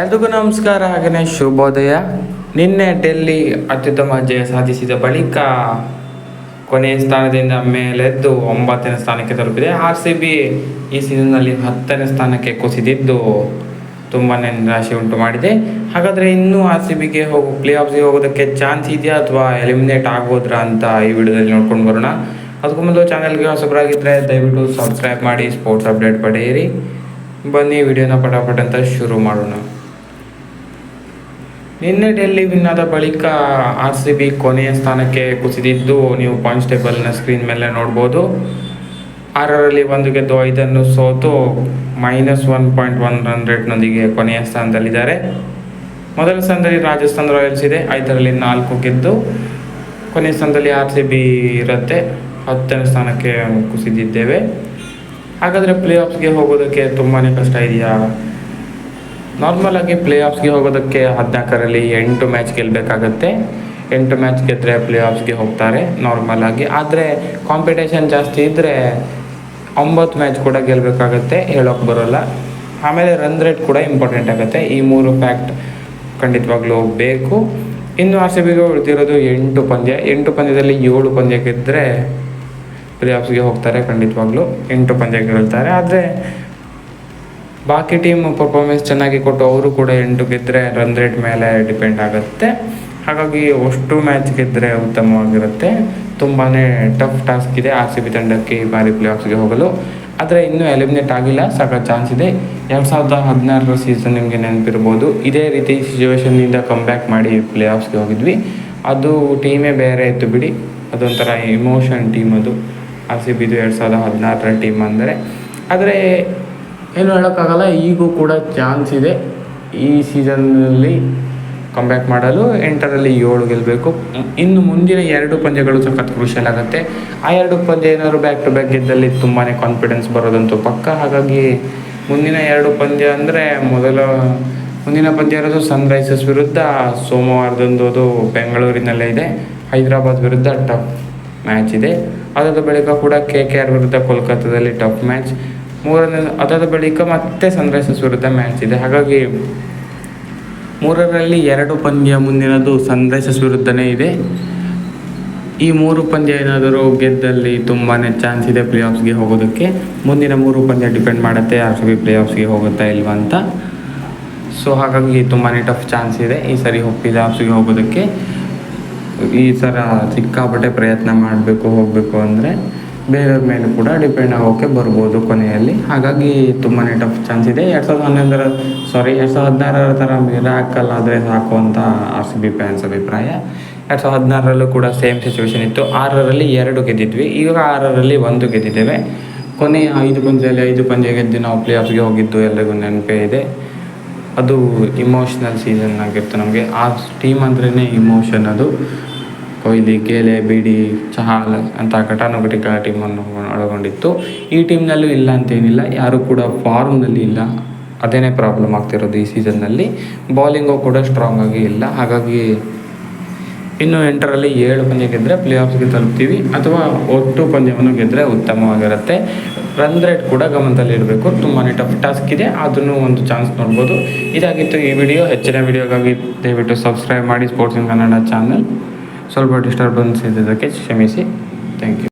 ಎಲ್ರಿಗೂ ನಮಸ್ಕಾರ ಹಾಗೆಯೇ ಶುಭೋದಯ. ನಿನ್ನೆ ಡೆಲ್ಲಿ ಅತ್ಯುತ್ತಮ ಜಯ ಸಾಧಿಸಿದ ಬಳಿಕ ಕೊನೆಯ ಸ್ಥಾನದಿಂದ ಮೇಲೆದ್ದು ಒಂಬತ್ತನೇ ಸ್ಥಾನಕ್ಕೆ ತಲುಪಿದೆ. ಆರ್ ಸಿ ಬಿ ಈ ಸೀಸನ್ನಲ್ಲಿ ಹತ್ತನೇ ಸ್ಥಾನಕ್ಕೆ ಕುಸಿದಿದ್ದು ತುಂಬಾ ನಿರಾಶೆ ಉಂಟು ಮಾಡಿದೆ. ಹಾಗಾದರೆ ಇನ್ನೂ ಆರ್ ಸಿ ಬಿಗೆ ಹೋಗೋ ಪ್ಲೇ ಆಫ್ಸ್ಗೆ ಹೋಗೋದಕ್ಕೆ ಚಾನ್ಸ್ ಇದೆಯಾ ಅಥವಾ ಎಲಿಮಿನೇಟ್ ಆಗೋದ್ರ ಅಂತ ಈ ವಿಡಿಯೋದಲ್ಲಿ ನೋಡ್ಕೊಂಡು ಬರೋಣ. ಅದಕ್ಕೂ ಮೊದಲು ಚಾನಲ್ಗೆ ಹೊಸಬರಾಗಿದ್ದರೆ ದಯವಿಟ್ಟು ಸಬ್ಸ್ಕ್ರೈಬ್ ಮಾಡಿ, ಸ್ಪೋರ್ಟ್ಸ್ ಅಪ್ಡೇಟ್ ಪಡೆಯಿರಿ. ಬನ್ನಿ, ವಿಡಿಯೋನ ಪಟಾಪಟ್ ಅಂತ ಶುರು ಮಾಡೋಣ. ನಿನ್ನೆ ಡೆಲ್ಲಿ ವಿನ್ ಆದ ಬಳಿಕ ಆರ್ ಸಿ ಬಿ ಕೊನೆಯ ಸ್ಥಾನಕ್ಕೆ ಕುಸಿದಿದ್ದು, ನೀವು ಪಾಯಿಂಟ್ಸ್ ಟೇಬಲ್ನ ಸ್ಕ್ರೀನ್ ಮೇಲೆ ನೋಡ್ಬೋದು. ಆರರಲ್ಲಿ ಒಂದು ಗೆದ್ದು ಐದನ್ನು ಸೋತು minus one point one run ರೇಟ್ನೊಂದಿಗೆ ಕೊನೆಯ ಸ್ಥಾನದಲ್ಲಿದ್ದಾರೆ. ಮೊದಲ ಸ್ಥಾನದಲ್ಲಿ ರಾಜಸ್ಥಾನ್ ರಾಯಲ್ಸ್ ಇದೆ, ಐದರಲ್ಲಿ ನಾಲ್ಕು ಗೆದ್ದು ಕೊನೆಯ ಸ್ಥಾನದಲ್ಲಿ ಆರ್ ಸಿ ಬಿ ಇರುತ್ತೆ. ಹತ್ತನೇ ಸ್ಥಾನಕ್ಕೆ ಕುಸಿದಿದ್ದೇವೆ. ಹಾಗಾದರೆ ಪ್ಲೇ ಆಫ್ಸ್ಗೆ ಹೋಗೋದಕ್ಕೆ ತುಂಬಾ ಕಷ್ಟ ಇದೆಯಾ? ನಾರ್ಮಲ್ ಆಗಿ ಪ್ಲೇ ಆಫ್ಸ್ಗೆ ಹೋಗೋದಕ್ಕೆ ಹದಿನಾಲ್ಕರಲ್ಲಿ ಎಂಟು ಮ್ಯಾಚ್ ಗೆಲ್ಲಬೇಕಾಗತ್ತೆ ಎಂಟು ಮ್ಯಾಚ್ ಗೆದ್ದರೆ ಪ್ಲೇ ಆಫ್ಸ್ಗೆ ಹೋಗ್ತಾರೆ ನಾರ್ಮಲ್ ಆಗಿ. ಆದರೆ ಕಾಂಪಿಟೇಷನ್ ಜಾಸ್ತಿ ಇದ್ದರೆ ಒಂಬತ್ತು ಮ್ಯಾಚ್ ಕೂಡ ಗೆಲ್ಲಬೇಕಾಗತ್ತೆ ಹೇಳೋಕೆ ಬರೋಲ್ಲ. ಆಮೇಲೆ ರನ್ ರೇಟ್ ಕೂಡ ಇಂಪಾರ್ಟೆಂಟ್ ಆಗುತ್ತೆ. ಈ ಮೂರು ಫ್ಯಾಕ್ಟ್ ಖಂಡಿತವಾಗ್ಲೂ ಬೇಕು. ಇನ್ನು ಆರ್ ಸಿ ಬಿಗೆ ಉಳಿದಿರೋದು ಎಂಟು ಪಂದ್ಯ. ಎಂಟು ಪಂದ್ಯದಲ್ಲಿ ಏಳು ಪಂದ್ಯ ಗೆದ್ದರೆ ಪ್ಲೇ ಆಫ್ಸ್ಗೆ ಹೋಗ್ತಾರೆ ಖಂಡಿತವಾಗ್ಲೂ. ಎಂಟು ಪಂದ್ಯ ಗೆಲ್ತಾರೆ. ಆದರೆ ಬಾಕಿ ಟೀಮ್ ಪರ್ಫಾರ್ಮೆನ್ಸ್ ಚೆನ್ನಾಗಿ ಕೊಟ್ಟು ಅವರು ಕೂಡ ಎಂಟು ಗೆದ್ದರೆ ರನ್ ರೇಟ್ ಮೇಲೆ ಡಿಪೆಂಡ್ ಆಗುತ್ತೆ. ಹಾಗಾಗಿ ಅಷ್ಟು ಮ್ಯಾಚ್ ಗೆದ್ದರೆ ಉತ್ತಮವಾಗಿರುತ್ತೆ. ತುಂಬಾ ಟಫ್ ಟಾಸ್ಕ್ ಇದೆ ಆರ್ ಸಿ ಬಿ ತಂಡಕ್ಕೆ ಈ ಬಾರಿ ಪ್ಲೇ ಆಫ್ಸ್ಗೆ ಹೋಗಲು. ಆದರೆ ಇನ್ನೂ ಎಲಿಮಿನೇಟ್ ಆಗಿಲ್ಲ ಸಾಕ ಚಾನ್ಸ್ ಇದೆ. ಎರಡು ಸಾವಿರದ ಹದಿನಾರರ ಸೀಸನ್ ನಿಮಗೆ ನೆನಪಿರ್ಬೋದು. ಇದೇ ರೀತಿ ಸಿಚುವೇಶನ್ನಿಂದ ಕಮ್ ಬ್ಯಾಕ್ ಮಾಡಿ ಪ್ಲೇ ಆಫ್ಸ್ಗೆ ಹೋಗಿದ್ವಿ. ಅದು ಟೀಮೇ ಬೇರೆ ಇತ್ತು ಬಿಡಿ. ಅದೊಂಥರ ಇಮೋಷನ್ ಟೀಮ್ ಅದು. ಆರ್ ಸಿ ಬಿದು ಎರಡು ಸಾವಿರದ ಹದಿನಾರರ ಟೀಮ್ ಅಂದರೆ. ಆದರೆ ಏನು ಹೇಳೋಕ್ಕಾಗಲ್ಲ, ಈಗೂ ಕೂಡ ಚಾನ್ಸ್ ಇದೆ. ಈ ಸೀಸನ್ನಲ್ಲಿ ಬ್ಯಾಕ್ ಮಾಡಲು ಎಂಟರಲ್ಲಿ ಏಳು ಗೆಲ್ಲಬೇಕು ಇನ್ನು ಮುಂದಿನ ಎರಡು ಪಂದ್ಯಗಳು ಸಖತ್ ಕ್ರೂಷಿಯಲ್ ಆಗುತ್ತೆ. ಆ ಎರಡು ಪಂದ್ಯ ಏನಾದ್ರು ಬ್ಯಾಕ್ ಟು ಬ್ಯಾಕ್ ಗೆದ್ದಲ್ಲಿ ತುಂಬಾ ಕಾನ್ಫಿಡೆನ್ಸ್ ಬರೋದಂತೂ ಪಕ್ಕ. ಹಾಗಾಗಿ ಮುಂದಿನ ಎರಡು ಪಂದ್ಯ ಅಂದರೆ ಮೊದಲ, ಮುಂದಿನ ಪಂದ್ಯ ಇರೋದು ಸನ್ರೈಸರ್ಸ್ ವಿರುದ್ಧ, ಸೋಮವಾರದಂದು ಅದು ಬೆಂಗಳೂರಿನಲ್ಲೇ ಇದೆ. ಹೈದರಾಬಾದ್ ವಿರುದ್ಧ ಟಫ್ ಮ್ಯಾಚ್ ಇದೆ. ಅದಾದ ಬಳಿಕ ಕೂಡ ಕೆ ಕೆ ಆರ್ ವಿರುದ್ಧ ಕೋಲ್ಕತ್ತಾದಲ್ಲಿ ಟಫ್ ಮ್ಯಾಚ್ ಮೂರನೇ ಅದಾದ ಬಳಿಕ ಮತ್ತೆ ಸನ್ರೈಸರ್ಸ್ ವಿರುದ್ಧ ಮ್ಯಾಚ್ ಇದೆ. ಹಾಗಾಗಿ ಮೂರರಲ್ಲಿ ಎರಡು ಪಂದ್ಯ ಮುಂದಿನದು ಸನ್ರೈಸರ್ಸ್ ವಿರುದ್ಧನೇ ಇದೆ. ಈ ಮೂರು ಪಂದ್ಯ ಏನಾದರೂ ಗೆದ್ದಲ್ಲಿ ತುಂಬಾ ಚಾನ್ಸ್ ಇದೆ ಪ್ಲೇ ಆಫ್ಸ್ಗೆ ಹೋಗೋದಕ್ಕೆ. ಮುಂದಿನ ಮೂರು ಪಂದ್ಯ ಡಿಪೆಂಡ್ ಮಾಡುತ್ತೆ ಆರ್ ಸಿ ಬಿ ಪ್ಲೇ ಆಫ್ಸ್ಗೆ ಹೋಗುತ್ತಾ ಇಲ್ವಾ ಅಂತ. ಸೊ ಹಾಗಾಗಿ ತುಂಬಾ ಟಫ್ ಚಾನ್ಸ್ ಇದೆ ಈ ಸರಿ ಪ್ಲೇ ಆಫ್ಸ್ಗೆ ಹೋಗೋದಕ್ಕೆ. ಈ ಸರ ಸಿಕ್ಕಾಪಟ್ಟೆ ಪ್ರಯತ್ನ ಮಾಡಬೇಕು, ಹೋಗಬೇಕು ಅಂದರೆ. ಬೇರೆಯವ್ರ ಮೇಲೆ ಕೂಡ ಡಿಪೆಂಡ್ ಆಗೋಕ್ಕೆ ಬರ್ಬೋದು ಕೊನೆಯಲ್ಲಿ. ಹಾಗಾಗಿ ತುಂಬಾ ಟಫ್ ಚಾನ್ಸ್ ಇದೆ. ಎರಡು ಸಾವಿರದ ಹನ್ನೊಂದರ ಸಾರಿ ಎರಡು ಸಾವಿರದ ಹದಿನಾರರ ಥರ ಮಿರಾಕಲ್ ಆದರೆ ಸಾಕು ಅಂತ ಆರ್ ಸಿ ಬಿ ಫ್ಯಾನ್ಸ್ ಅಭಿಪ್ರಾಯ. ಎರಡು ಸಾವಿರದ ಹದಿನಾರರಲ್ಲೂ ಕೂಡ ಸೇಮ್ ಸಿಚುವೇಶನ್ ಇತ್ತು. ಆರರಲ್ಲಿ ಎರಡು ಗೆದ್ದಿದ್ವಿ. ಈಗ ಆರರಲ್ಲಿ ಒಂದು ಗೆದ್ದಿದ್ದೇವೆ. ಕೊನೆಯ ಐದು ಪಂದ್ಯದಲ್ಲಿ ಐದು ಪಂದ್ಯ ಗೆದ್ದು ನಾವು ಪ್ಲೇ ಆಫ್ಗೆ ಹೋಗಿದ್ದು ಎಲ್ಲರಿಗೂ ನೆನಪೇ ಇದೆ. ಅದು ಇಮೋಷ್ನಲ್ ಸೀಸನ್ ಆಗಿತ್ತು ನಮಗೆ. ಆ ಟೀಮ್ ಅಂದ್ರೇ ಇಮೋಷನ್ ಅದು. ಕೊಹ್ಲಿ, ಕೆಲೆ, ಬಿಡಿ, ಚಹಾಲ್ ಅಂತ ಘಟಾನುಘಟಿಗಳ ಟೀಮನ್ನು ಒಳಗೊಂಡಿತ್ತು. ಈ ಟೀಮ್ನಲ್ಲೂ ಇಲ್ಲ ಅಂತೇನಿಲ್ಲ. ಯಾರೂ ಕೂಡ ಫಾರ್ಮ್ನಲ್ಲಿ ಇಲ್ಲ. ಅದೇನೇ ಪ್ರಾಬ್ಲಮ್ ಆಗ್ತಿರೋದು ಈ ಸೀಸನ್ನಲ್ಲಿ ಬೌಲಿಂಗು ಕೂಡ ಸ್ಟ್ರಾಂಗ್ ಆಗಿ ಇಲ್ಲ. ಹಾಗಾಗಿ ಇನ್ನು ಎಂಟರಲ್ಲಿ ಏಳು ಪಂದ್ಯ ಗೆದ್ದರೆ ಪ್ಲೇ ಆಫ್ಸ್ಗೆ ತಲುಪ್ತೀವಿ. ಅಥವಾ ಒಟ್ಟು ಪಂದ್ಯವನ್ನು ಗೆದ್ದರೆ ಉತ್ತಮವಾಗಿರುತ್ತೆ. ರನ್ ರೇಟ್ ಕೂಡ ಗಮನದಲ್ಲಿ ಇರಬೇಕು ತುಂಬಾ ಟಫ್ ಟಾಸ್ಕ್ ಇದೆ. ಅದನ್ನು ಒಂದು ಚಾನ್ಸ್ ನೋಡ್ಬೋದು. ಇದಾಗಿತ್ತು ಈ ವಿಡಿಯೋ ಹೆಚ್ಚಿನ ವಿಡಿಯೋಗಾಗಿ ದಯವಿಟ್ಟು ಸಬ್ಸ್ಕ್ರೈಬ್ ಮಾಡಿ ಸ್ಪೋರ್ಟ್ಸ್ ಇನ್ ಕನ್ನಡ ಚಾನಲ್ ಸ್ವಲ್ಪ ಡಿಸ್ಟರ್ಬೆನ್ಸ್ ಇದ್ದಿದ್ದಕ್ಕೆ ಕ್ಷಮಿಸಿ. Thank you